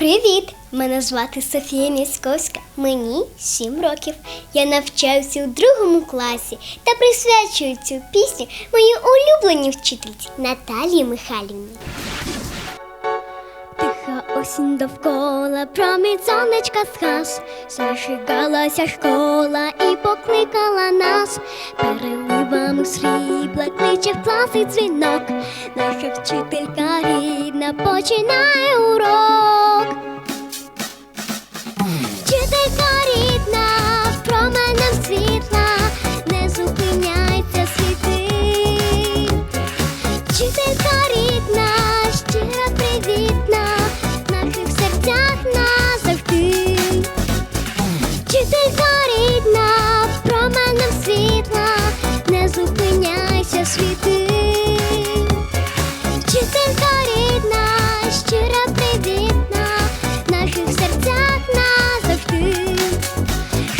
Привіт! Мене звати Софія Місковська. Мені 7 років. Я навчаюся у другому класі та присвячую цю пісню моїй улюбленій вчительці Наталії Михайлівні. Тиха осінь довкола, промінь сонечка згас, зашигалася школа і покликала нас переливами срібла, кличе в класи дзвінок. Наша вчителька рідна починає урок. Вчителька рідна, променем світла, не зупиняйся світи. Вчителька рідна, щира привітна, в наших серцях назавжди.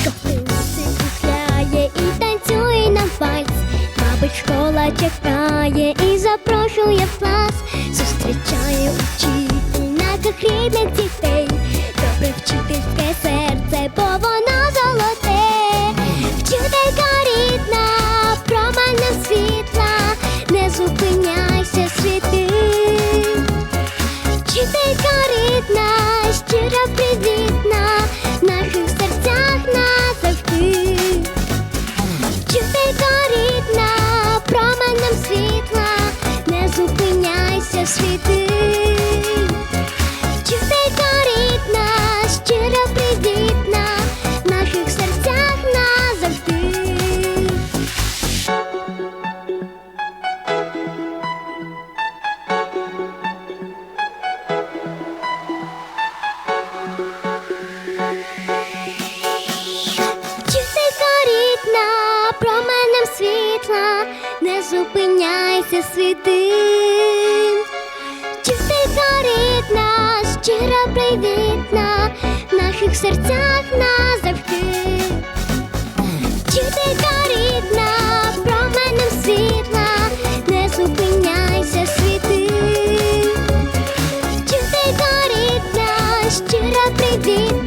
Шопилиси кухляє і танцює нам вальс. Мабуть, школа чекає і запрошує в клас. Зустрічає учитель наших рідних дітей. зупиняйся, світи, ти рідна, щира привітна, в наших серцях назавжди, Чистенька рідна, променем світла, не зупиняйся, світи, ти рідна, щира привітна.